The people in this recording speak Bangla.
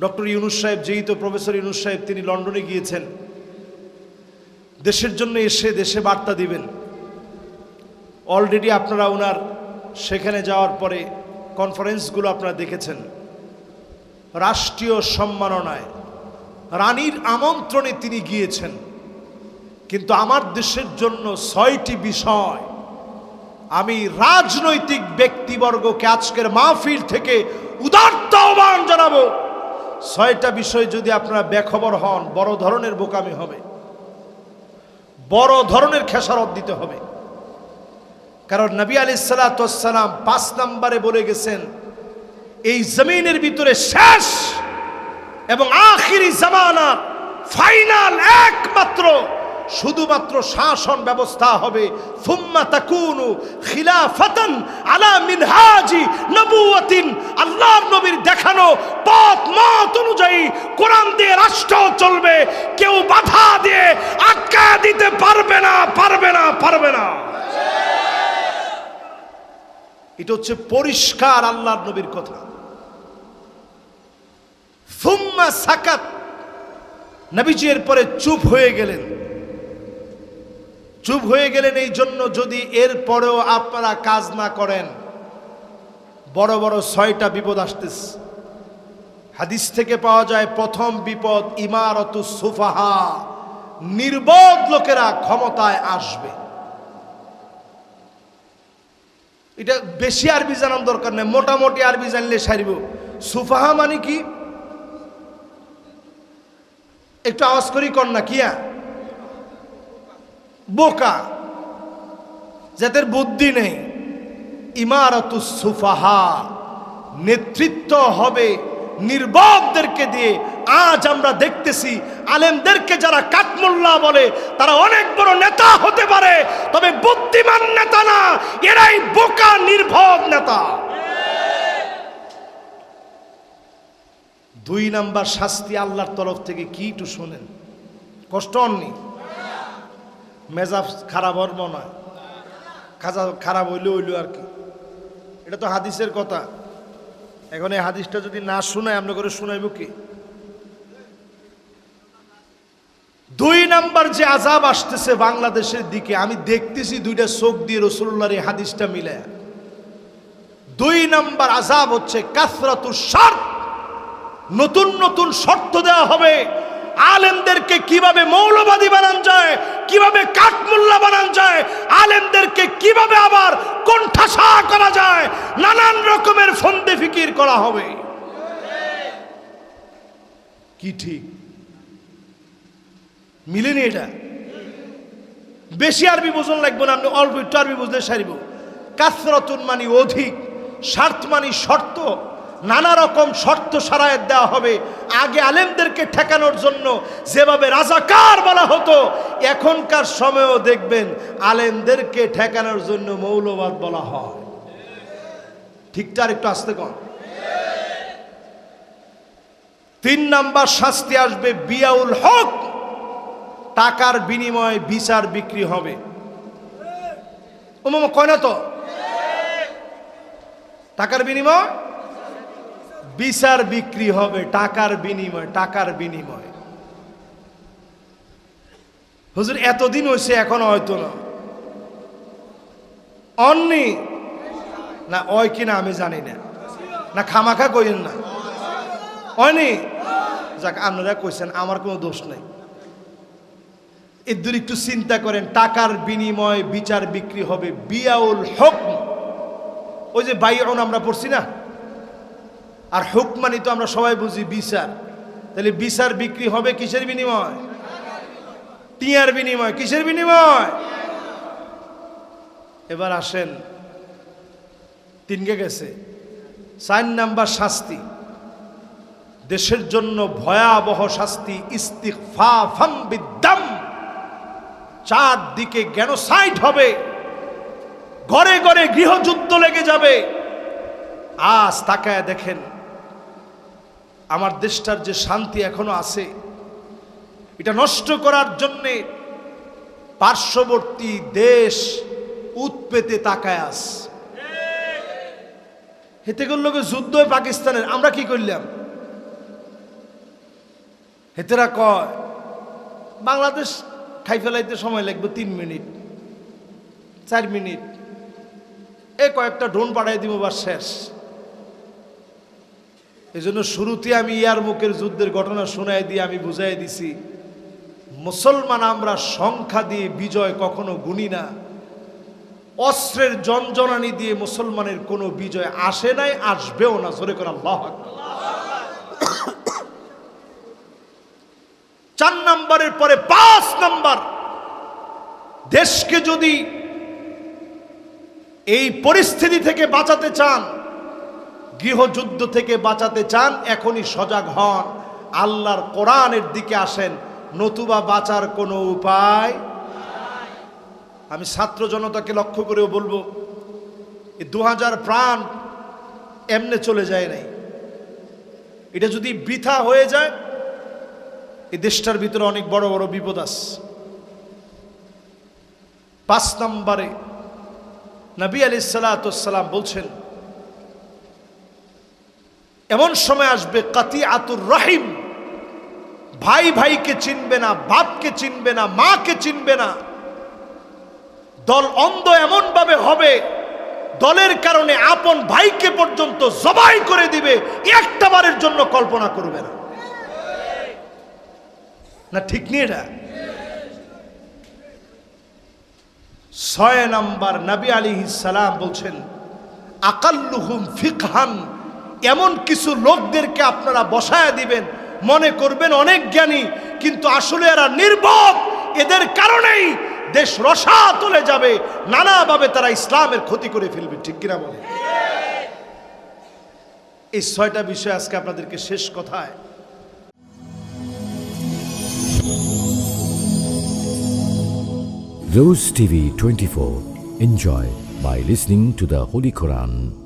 ডক্টর ইউনুস সাহেব, যেই তো প্রফেসর ইউনুস সাহেব, তিনি লন্ডনে গিয়েছেন। দেশের জন্য এসে দেশে বার্তা দিবেন। অলরেডি আপনারা ওনার সেখানে যাওয়ার পরে কনফারেন্সগুলো আপনারা দেখেছেন। রাষ্ট্রীয় সম্মাননায় রানীর আমন্ত্রণে তিনি গিয়েছেন। কিন্তু আমার দেশের জন্য ছয়টি বিষয়। আমি রাজনৈতিক ব্যক্তিবর্গকে আজকের মাহফিল থেকে উদার্ত আহ্বান জানাব। ছয়টা বিষয় যদি আপনারা বেখবর হন, বড় ধরনের বোকামি হবে। বড় ধরনের খেসারত দিতে হবে। কারণ নবী আলি সালাতাম পাঁচ নাম্বারে বলে গেছেন, এই জমিনের ভিতরে শেষ এবং আখিরি জামানা ফাইনাল একমাত্র শুধুমাত্র শাসন ব্যবস্থা হবে। ফুম্মা তাকুনু খিলাফাতান আলা মিনহাজি নবুয়াতিন আল্লাহর নবীর দেখানো পথ, মত অনুযায়ী কোরআন দিয়ে রাষ্ট্র চলবে। কেউ বাধা দিয়ে আটকা দিতে পারবে না পারবে না পারবে না। এটা হচ্ছে পরিষ্কার আল্লাহর নবীর কথা। ফুম্মা সাকাত। নবীজি এর পরে চুপ হয়ে গেলেন। চুপ হয়ে গেলেন এই জন্য যদি এর পরেও আপনারা কাজ না করেন, বড় বড় ছয়টা বিপদ আসতেছে। হাদিস থেকে পাওয়া যায় প্রথম বিপদ ইমারত সুফাহা, নির্বোধ লোকেরা ক্ষমতায় আসবে। এটা বেশি আরবি জানার দরকার নেই, মোটামুটি আরবি জানলে সারিব। সুফাহা মানে কি? একটু আওয়াজ করি না কিয়া বোকা, যাদের বুদ্ধি নেই। ইমারত সুফাহা, নেতৃত্ব হবে নির্বাকদেরকে দিয়ে। আজ আমরা দেখতেছি আলেমদেরকে যারা কাঠমোল্লা বলে, তারা অনেক বড় নেতা হতে পারে, তবে বুদ্ধিমান নেতা না, এরাই বোকা, নির্ভব নেতা। দুই নাম্বার শাস্তি আল্লাহর তরফ থেকে কি একটু শোনেন। কষ্ট হননি? মেজাজ খারাপ হরম নয় খাজা খারাপ হইলে হইল আর কি। এটা তো হাদিসের কথা। এখন এই হাদিসটা যদি না শোনায়, আমরা করে শোনাইব কি? দুই নাম্বার যে আজাব আসতেছে বাংলাদেশের দিকে, আমি দেখতেছি দুইটা চোখ দিয়ে রসুল্লাহর এই হাদিসটা মিলে। দুই নাম্বার আজাব হচ্ছে কাসরাতুর শর্ত। নতুন নতুন শর্ত দেওয়া হবে। আলেমদেরকে কীভাবে মৌলবাদী বানান যায় কীভাবে কাঠমুল্লা বানান যায়? আলেমদেরকে কীভাবে আবার কোণঠাসা করা যায়? নানান রকমের ফন্দে ফিকির করা হবে। কি ঠিক? মিলেনি এটা? বেশি আরবি বোঝন লাগবে না, আপনি অল্প একটু আরবি বুঝলে সারিব। কাসরতুন মানি অধিক স্বার্থ মানি শর্ত। নানা রকম শর্ত সারায়ত দেওয়া হবে। আগে আলেমদেরকে ঠেকানোর জন্য যেভাবে রাজাকার বলা হতো, এখনকার সময়েও দেখবেন আলেমদেরকে ঠেকানোর জন্য মৌলবাদ বলা হয়। ঠিকঠাক একটু আসতে কম তিন নাম্বার শাস্তি আসবে বিয়াউল হক। টাকার বিনিময়ে বিচার বিক্রি হবে। ও মামা কয় না তো? টাকার বিনিময়? বিচার বিক্রি হবে টাকার বিনিময় টাকার বিনিময়। হুজুর, এতদিন হয়েছে এখন হয়তো না। অন্নি না, ওই কিনা আমি জানি না। না, খামাখা কইেন না। অনি যাক, আপনারা কইছেন, আমার কোনো দোষ নাই। এদের একটু চিন্তা করেন, টাকার বিনিময়, বিচার বিক্রি হবে, বিয়াউল হক ওই যে বাইয়ন আমরা পড়ছি না? আর হুক হুকমানি তো আমরা সবাই বুঝি, বিচার। তাহলে বিচার বিক্রি হবে কিসের বিনিময়? টিয়ার বিনিময়, কিসের বিনিময়? এবার আসেন, তিনকে গেছে। চার নাম্বার শাস্তি। দেশের জন্য ভয়াবহ শাস্তি ইস্তিফা ফাম বিদ্যাম চারদিকে জ্ঞানোসাইড হবে। ঘরে ঘরে গৃহযুদ্ধ লেগে যাবে। আজ তাকায় দেখেন আমার দেশটার যে শান্তি এখনও আছে, এটা নষ্ট করার জন্যে পার্শ্ববর্তী দেশ উৎপেতে তাকায় আস। হেতে করল যুদ্ধ পাকিস্তানের, আমরা কি করলাম? হেতেরা কয়, বাংলাদেশ খাই ফেলাইতে সময় লাগবে তিন মিনিট, চার মিনিট, এ কয়েকটা ড্রোন পাঠাই দিব বা শেষ। এই জন্য শুরুতে আমি ইয়ার মুখের যুদ্ধের ঘটনা শোনাই দিয়ে আমি বুঝাই দিছি, মুসলমান আমরা সংখ্যা দিয়ে বিজয় কখনো গুনি না। অস্ত্রের জনজনানি দিয়ে মুসলমানের কোনো বিজয় আসে নাই, আসবেও না। জোরে করে আল্লাহ চার নাম্বারের পরে পাঁচ নাম্বার, দেশকে যদি এই পরিস্থিতি থেকে বাঁচাতে চান গৃহযুদ্ধ থেকে বাঁচাতে চান, এখনই সজাগ হন। আল্লাহর কোরআনের দিকে আসেন। নতুবা বাঁচার কোনো উপায় আমি ছাত্র জনতাকে লক্ষ্য করেও বলব দু হাজার প্রাণ এমনে চলে যায় নাই। এটা যদি বৃথা হয়ে যায়, এই দেশটার ভিতরে অনেক বড় বড় বিপদ আছে। পাঁচ নম্বরে নবী আলি সালাতাম বলছেন এমন সময় আসবে কাতি আতুর রহিম। ভাই ভাইকে চিনবে না, বাপকে চিনবে না, মাকে চিনবে না। দল অন্ধ এমন ভাবে হবে, দলের কারণে আপন ভাইকে পর্যন্ত জবাই করে দিবে একটা বারের জন্য কল্পনা করবে না। না, ঠিক নিয়ে এটা? ছয় নাম্বার, নবী আলী সালাম বলছেন, আকাল্লুহুম ফিকহান এমন কিছু লোকদেরকে আপনারা বসায় দিবেন মনে করবেন অনেক জ্ঞানী, কিন্তু আসলে এরা নির্বোধ এদের কারণেই দেশ রসা তুলে যাবে নানাভাবে তারা ইসলামের ক্ষতি করে ফেলবে, ঠিক কিনা বলে এই ছয়টা বিষয় আজকে আপনাদেরকে শেষ কথায় Rose TV 24. Enjoy by listening to the Holy Quran.